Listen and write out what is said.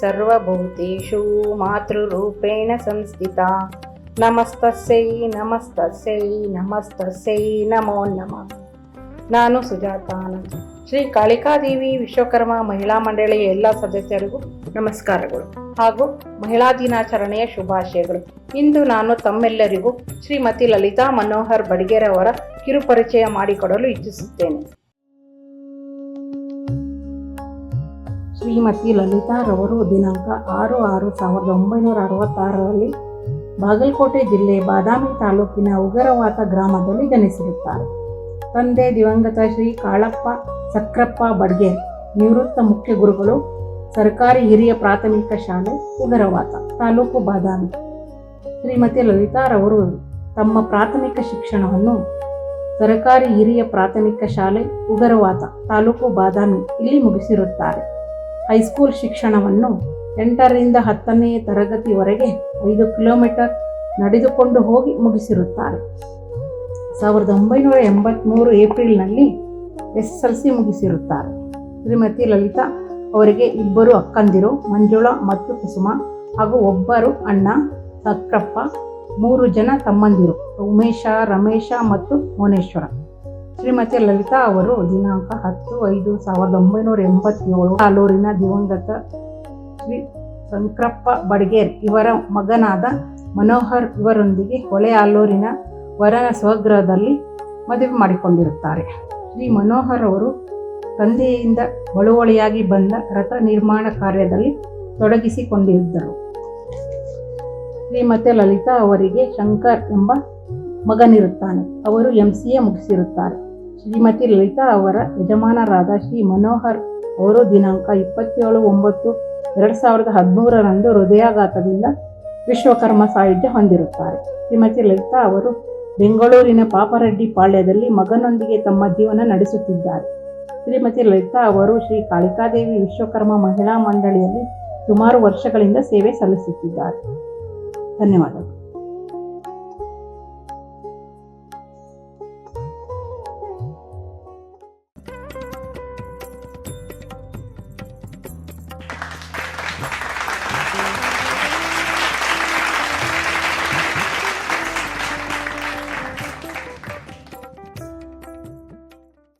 ಸರ್ವಭೂತೇಷು ಮಾತೃರೂಪೇಣ ಸಂಸ್ಥಿತಾ ನಮಸ್ತಸ್ಯೈ ನಮಸ್ತಸ್ಯೈ ನಮಸ್ತಸ್ಯೈ ನಮೋ ನಮ ನಾನು ಸುಜಾತ ಆನಂದ್ ಶ್ರೀ ಕಾಳಿಕಾದೇವಿ ವಿಶ್ವಕರ್ಮ ಮಹಿಳಾ ಮಂಡಳಿಯ ಎಲ್ಲ ಸದಸ್ಯರಿಗೂ ನಮಸ್ಕಾರಗಳು. ಹಾಗೂ ಮಹಿಳಾ ದಿನಾಚರಣೆಯ ಶುಭಾಶಯಗಳು. ಇಂದು ನಾನು ತಮ್ಮೆಲ್ಲರಿಗೂ ಶ್ರೀಮತಿ ಲಲಿತಾ ಮನೋಹರ್ ಬಡಿಗೇರವರ ಕಿರುಪರಿಚಯ ಮಾಡಿಕೊಡಲು ಇಚ್ಛಿಸುತ್ತೇನೆ. ಶ್ರೀಮತಿ ಲಲಿತಾರವರು ದಿನಾಂಕ ಆರು ಆರು ಸಾವಿರದ ಒಂಬೈನೂರ ಅರವತ್ತಾರರಲ್ಲಿ ಬಾಗಲಕೋಟೆ ಜಿಲ್ಲೆ ಬಾದಾಮಿ ತಾಲೂಕಿನ ಉಗರವಾತ ಗ್ರಾಮದಲ್ಲಿ ಜನಿಸಿರುತ್ತಾರೆ. ತಂದೆ ದಿವಂಗತ ಶ್ರೀ ಕಾಳಪ್ಪ ಸಕ್ರಪ್ಪ ಬಡ್ಗೆ ನಿವೃತ್ತ ಮುಖ್ಯ ಗುರುಗಳು, ಸರ್ಕಾರಿ ಹಿರಿಯ ಪ್ರಾಥಮಿಕ ಶಾಲೆ, ಉಗರವಾತ ತಾಲೂಕು ಬಾದಾಮಿ. ಶ್ರೀಮತಿ ಲಲಿತಾರವರು ತಮ್ಮ ಪ್ರಾಥಮಿಕ ಶಿಕ್ಷಣವನ್ನು ಸರ್ಕಾರಿ ಹಿರಿಯ ಪ್ರಾಥಮಿಕ ಶಾಲೆ, ಉಗರವಾತ ತಾಲೂಕು ಬಾದಾಮಿ ಇಲ್ಲಿ ಮುಗಿಸಿರುತ್ತಾರೆ. ಹೈಸ್ಕೂಲ್ ಶಿಕ್ಷಣವನ್ನು ಎಂಟರಿಂದ ಹತ್ತನೇ ತರಗತಿವರೆಗೆ ಐದು ಕಿಲೋಮೀಟರ್ ನಡೆದುಕೊಂಡು ಹೋಗಿ ಮುಗಿಸಿರುತ್ತಾರೆ. ಸಾವಿರದ ಒಂಬೈನೂರ ಎಂಬತ್ತ್ಮೂರು ಏಪ್ರಿಲ್ನಲ್ಲಿ ಎಸ್ ಎಲ್ ಸಿ ಮುಗಿಸಿರುತ್ತಾರೆ. ಶ್ರೀಮತಿ ಲಲಿತಾ ಅವರಿಗೆ ಇಬ್ಬರು ಅಕ್ಕಂದಿರು ಮಂಜುಳಾ ಮತ್ತು ಕುಸುಮ ಹಾಗೂ ಒಬ್ಬರು ಅಣ್ಣ ಸಕ್ರಪ್ಪ ಮೂರು ಜನ ತಮ್ಮಂದಿರು, ಉಮೇಶ, ರಮೇಶ ಮತ್ತು ಮೋನೇಶ್ವರ ಶ್ರೀಮತಿ ಲಲಿತಾ ಅವರು ದಿನಾಂಕ ಹತ್ತು ಐದು ಸಾವಿರದ ಒಂಬೈನೂರ ಎಂಬತ್ತೇಳು ಆಲೂರಿನ ದಿವಂಗತ ಶ್ರೀ ಶಂಕರಪ್ಪ ಬಡ್ಗೇರ್ ಇವರ ಮಗನಾದ ಮನೋಹರ್ ಇವರೊಂದಿಗೆ ಹೊಳೆ ಆಲೂರಿನ ವರನ ಸ್ವಗೃಹದಲ್ಲಿ ಮದುವೆ ಮಾಡಿಕೊಂಡಿರುತ್ತಾರೆ. ಶ್ರೀ ಮನೋಹರ್ ಅವರು ತಂದೆಯಿಂದ ಬಳುವಳಿಯಾಗಿ ಬಂದ ರಥ ನಿರ್ಮಾಣ ಕಾರ್ಯದಲ್ಲಿ ತೊಡಗಿಸಿಕೊಂಡಿದ್ದರು. ಶ್ರೀಮತಿ ಲಲಿತಾ ಅವರಿಗೆ ಶಂಕರ್ ಎಂಬ ಮಗನಿರುತ್ತಾನೆ. ಅವರು ಎಂ ಸಿ ಎ ಮುಗಿಸಿರುತ್ತಾರೆ. ಶ್ರೀಮತಿ ಲಲಿತಾ ಅವರ ಯಜಮಾನರಾದ ಶ್ರೀ ಮನೋಹರ್ ಅವರು ದಿನಾಂಕ ಇಪ್ಪತ್ತೇಳು ಒಂಬತ್ತು ಎರಡು ಸಾವಿರದ ಹದಿಮೂರರಂದು ಹೃದಯಾಘಾತದಿಂದ ವಿಶ್ವಕರ್ಮ ಸಾಹಿತ್ಯ ಹೊಂದಿರುತ್ತಾರೆ. ಶ್ರೀಮತಿ ಲಲಿತಾ ಅವರು ಬೆಂಗಳೂರಿನ ಪಾಪರೆಡ್ಡಿ ಪಾಳ್ಯದಲ್ಲಿ ಮಗನೊಂದಿಗೆ ತಮ್ಮ ಜೀವನ ನಡೆಸುತ್ತಿದ್ದಾರೆ. ಶ್ರೀಮತಿ ಲಲಿತಾ ಅವರು ಶ್ರೀ ಕಾಳಿಕಾದೇವಿ ವಿಶ್ವಕರ್ಮ ಮಹಿಳಾ ಮಂಡಳಿಯಲ್ಲಿ ಸುಮಾರು ವರ್ಷಗಳಿಂದ ಸೇವೆ ಸಲ್ಲಿಸುತ್ತಿದ್ದಾರೆ. ಧನ್ಯವಾದಗಳು.